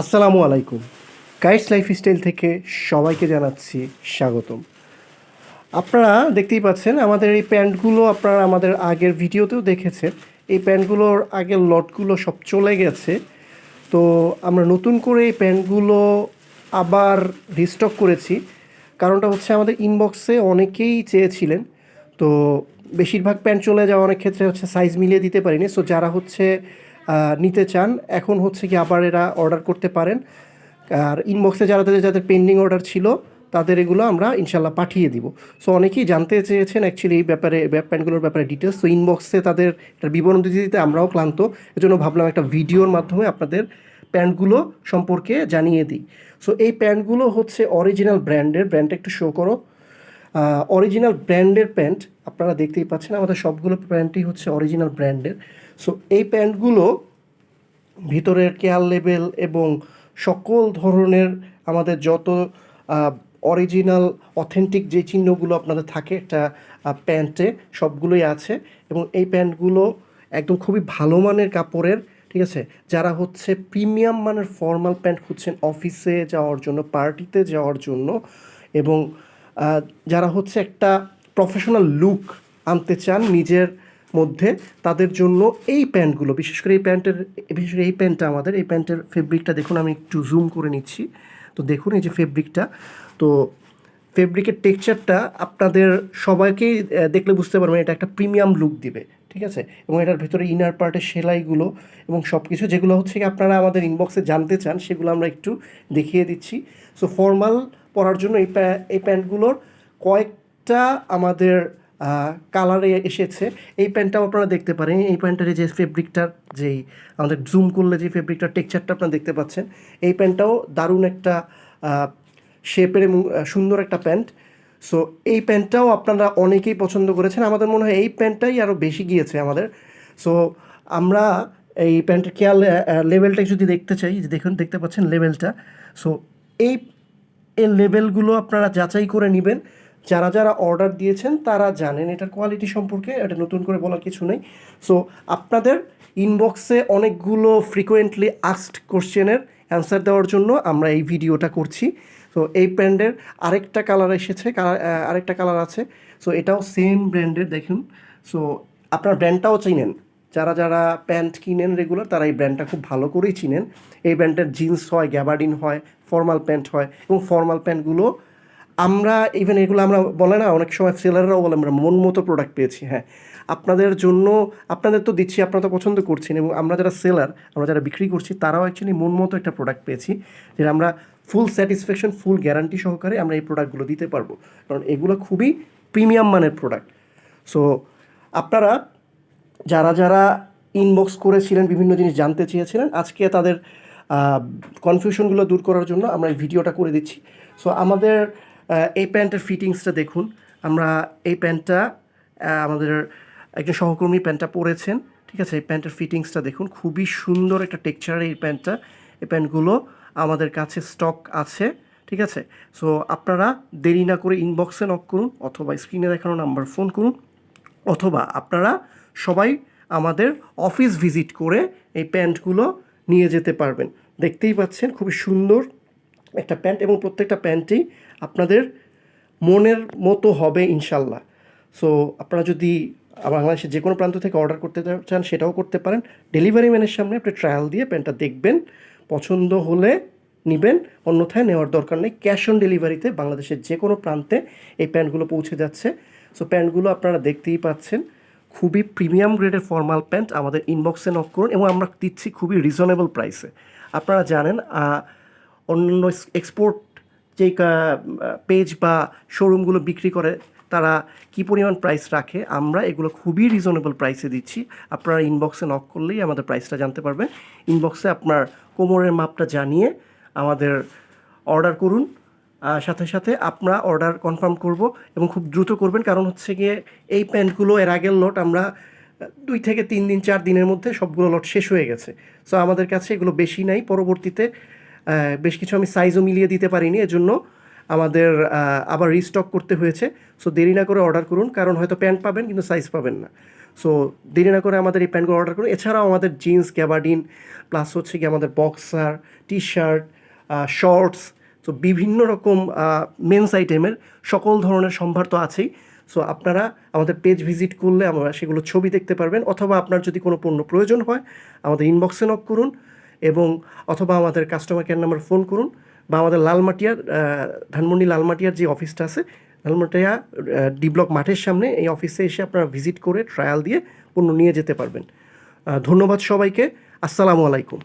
আসসালামু আলাইকুম। Guides lifestyle থেকে সবাইকে জানাচ্ছি স্বাগতম। আপনারা দেখতেই পাচ্ছেন, আমাদের এই প্যান্টগুলো আপনারা আমাদের আগের ভিডিওতেও দেখেছেন। এই প্যান্টগুলোর আগের লটগুলো সব চলে গেছে। তো আমরা নতুন করে এই প্যান্টগুলো আবার রিস্টক করেছি। কারণটা হচ্ছে আমাদের ইনবক্সে অনেকেই চেয়েছিলেন। তো বেশিরভাগ প্যান্ট চলে যাওয়া অনেক ক্ষেত্রে হচ্ছে সাইজ মিলিয়ে দিতে পারিনি। সো যারা হচ্ছে নিতে চান, এখন হচ্ছে কি আবার এরা অর্ডার করতে পারেন। আর ইনবক্সে যারা, তাদের, যাদের পেন্ডিং অর্ডার ছিল, তাদের এগুলো আমরা ইনশাল্লাহ পাঠিয়ে দিব। সো অনেকেই জানতে চেয়েছেন অ্যাকচুয়ালি এই ব্যাপারে প্যান্টগুলোর ব্যাপারে ডিটেলস তো ইনবক্সে তাদের এটার বিবরণ দিতে দিতে আমরাও ক্লান্ত। এজন্য ভাবলাম একটা ভিডিওর মাধ্যমে আপনাদের প্যান্টগুলো সম্পর্কে জানিয়ে দিই। সো এই প্যান্টগুলো হচ্ছে অরিজিনাল ব্র্যান্ডের ব্র্যান্ডটা একটু শো করো। অরিজিনাল ব্র্যান্ডের প্যান্ট আপনারা দেখতেই পাচ্ছেন, আমাদের সবগুলো প্যান্টই হচ্ছে অরিজিনাল ব্র্যান্ডের সো এই প্যান্টগুলো ভিতরের কেয়ার লেভেল এবং সকল ধরনের আমাদের যত অরিজিনাল অথেন্টিক যে চিহ্নগুলো আপনাদের থাকে, একটা প্যান্টে সবগুলোই আছে এবং এই প্যান্টগুলো একদম খুবই ভালো মানের কাপড়ের, ঠিক আছে? যারা হচ্ছে প্রিমিয়াম মানের ফর্মাল প্যান্ট খুঁজছেন অফিসে যাওয়ার জন্য পার্টিতে যাওয়ার জন্য এবং যারা হচ্ছে একটা প্রফেশনাল লুক আনতে চান নিজের মধ্যে, তাদের জন্য এই প্যান্টগুলো, বিশেষ করে এই প্যান্টের, বিশেষ করে এই প্যান্টটা আমাদের, এই প্যান্টের ফেব্রিকটা দেখুন, আমি একটু জুম করে নিচ্ছি। তো দেখুন এই যে ফেব্রিকটা তো ফেব্রিকের টেক্সচারটা আপনাদের সবাইকেই দেখলে বুঝতে পারবেন এটা একটা প্রিমিয়াম লুক দিবে, ঠিক আছে? এবং এটার ভিতরে ইনার পার্টের সেলাইগুলো এবং সব কিছু যেগুলো হচ্ছে কি আপনারা আমাদের ইনবক্সে জানতে চান, সেগুলো আমরা একটু দেখিয়ে দিচ্ছি। সো ফর্মাল পরার জন্য এই এই প্যান্টগুলোর কয়েকটা আমাদের কালারে এসেছে। এই প্যান্টটাও আপনারা দেখতে পারেন। এই প্যান্টের যে ফেব্রিকটার যেই আমাদের জুম করলে যে ফেব্রিকটার টেক্সচারটা আপনারা দেখতে পাচ্ছেন, এই প্যান্টটাও দারুণ একটা শেপের এবং সুন্দর একটা প্যান্ট। সো এই প্যান্টটাও আপনারা অনেকেই পছন্দ করেছেন। আমাদের মনে হয় এই প্যান্টটাই আরও বেশি গিয়েছে আমাদের। সো আমরা এই প্যান্টের কেয়ার লেভেলটা যদি দেখতে চাই, যে দেখুন, দেখতে পাচ্ছেন লেভেলটা। সো এই এই লেভেলগুলো আপনারা যাচাই করে নেবেন। যারা যারা অর্ডার দিয়েছেন, তারা জানেন এটার কোয়ালিটি সম্পর্কে, এটা নতুন করে বলার কিছু নেই। সো আপনাদের ইনবক্সে অনেকগুলো ফ্রিকোয়েন্টলি আস্কড কোশ্চেনের অ্যান্সার দেওয়ার জন্য আমরা এই ভিডিওটা করছি। তো এই ব্র্যান্ডের আরেকটা কালার এসেছে আরেকটা কালার আছে। সো এটাও সেম ব্র্যান্ডের দেখুন। সো আপনার ব্র্যান্ডটাও চিনেন। যারা যারা প্যান্ট কিনেন রেগুলার তারা এই ব্র্যান্ডটা খুব ভালো করেই চিনেন। এই ব্র্যান্ডের জিন্স হয় গ্যাবার্ডিন হয় ফর্মাল প্যান্ট হয় এবং ফর্মাল প্যান্টগুলো আমরা ইভেন এগুলো আমরা বলে না, অনেক সময় সেলাররাও বলে, আমরা মন মতো প্রোডাক্ট পেয়েছি হ্যাঁ। আপনাদের জন্য, আপনাদের তো দিচ্ছি, আপনারা তো পছন্দ করছেন এবং আমরা যারা সেলার আমরা যারা বিক্রি করছি, তারাও অ্যাকচুয়ালি মন মতো একটা প্রোডাক্ট পেয়েছি। যেটা আমরা ফুল স্যাটিসফ্যাকশন ফুল গ্যারান্টি সহকারে আমরা এই প্রোডাক্টগুলো দিতে পারব। কারণ এগুলো খুবই প্রিমিয়াম মানের প্রোডাক্ট সো আপনারা যারা যারা ইনবক্স করেছিলেন, বিভিন্ন জিনিস জানতে চেয়েছিলেন, আজকে তাদের কনফিউশনগুলো দূর করার জন্য আমরা এই ভিডিওটা করে দিচ্ছি। সো আমাদের এই প্যান্টের ফিটিংসটা দেখুন। আমরা এই প্যান্টটা আমাদের একজন সহকর্মী প্যান্টটা পরেছেন। ঠিক আছে? এই প্যান্টের ফিটিংসটা দেখুন। খুবই সুন্দর একটা টেক্সচারের এই প্যান্টটা। এই প্যান্টগুলো আমাদের কাছে স্টক আছে, ঠিক আছে? সো আপনারা দেরি না করে ইনবক্সে নক করুন অথবা স্ক্রিনে দেখানো নাম্বার ফোন করুন, অথবা আপনারা সবাই আমাদের অফিস ভিজিট করে এই প্যান্টগুলো নিয়ে যেতে পারবেন। দেখতেই পাচ্ছেন, খুবই সুন্দর একটা প্যান্ট এবং প্রত্যেকটা প্যান্টই আপনাদের মনের মতো হবে ইনশাল্লাহ। সো আপনারা যদি বাংলাদেশের যে কোনো প্রান্ত থেকে অর্ডার করতে চান, সেটাও করতে পারেন। ডেলিভারি ম্যানের সামনে আপনি ট্রায়াল দিয়ে প্যান্টটা দেখবেন। পছন্দ হলে নেবেন, অন্যথায় নেওয়ার দরকার নেই। ক্যাশ অন ডেলিভারিতে বাংলাদেশের যে কোনো প্রান্তে এই প্যান্টগুলো পৌঁছে যাচ্ছে। সো প্যান্টগুলো আপনারা দেখতেই পাচ্ছেন। খুবই প্রিমিয়াম গ্রেডের ফর্মাল প্যান্ট আমাদের ইনবক্সে নক করুন এবং আমরা দিচ্ছি খুবই রিজনেবল প্রাইসে আপনারা জানেন অন্যান্য এক্সপোর্ট যেই পেজ বা শোরুমগুলো বিক্রি করে তারা কি পরিমাণ প্রাইস রাখে, আমরা এগুলো খুবই রিজনেবল প্রাইসে দিচ্ছি। আপনারা ইনবক্সে নক করলেই আমাদের প্রাইসটা জানতে পারবেন। ইনবক্সে আপনার কোমরের মাপটা জানিয়ে আমাদের অর্ডার করুন। সাথে সাথে আমরা অর্ডার কনফার্ম করব এবং খুব দ্রুত করবেন। কারণ হচ্ছে গিয়ে এই প্যান্টগুলো এর আগের লট আমরা দুই থেকে তিন দিন, চার দিনের মধ্যে সবগুলো লট শেষ হয়ে গেছে। সো আমাদের কাছে এগুলো বেশি নাই। পরবর্তীতে বেশ কিছু আমি সাইজও মিলিয়ে দিতে পারিনি। এজন্য আমাদের আবার রিস্টক করতে হয়েছে। সো দেরি না করে অর্ডার করুন, কারণ হয়তো প্যান্ট পাবেন কিন্তু সাইজ পাবেন না। সো দেরি না করে আমাদের এই প্যান্টগুলো অর্ডার করুন। এছাড়াও আমাদের জিন্স গ্যাবার্ডিন প্লাস হচ্ছে কি আমাদের বক্সার টি শার্ট শর্টস তো বিভিন্ন রকম মেন্স আইটেমের সকল ধরনের সম্ভার তো আছেই। সো আপনারা আমাদের পেজ ভিজিট করলে আমরা সেগুলো ছবি দেখতে পারবেন, অথবা আপনার যদি কোনো পণ্য প্রয়োজন হয়, আমাদের ইনবক্সে নক করুন এবং অথবা আমাদের কাস্টমার কেয়ার নাম্বার ফোন করুন। বা আমাদের লালমাটিয়ার ধানমন্ডি লালমাটিয়ার যে অফিসটা আছে, লালমাটিয়া ডি ব্লক মাঠের সামনে এই অফিসে এসে আপনারা ভিজিট করে ট্রায়াল দিয়ে পণ্য নিয়ে যেতে পারবেন। ধন্যবাদ সবাইকে। আসসালামু আলাইকুম।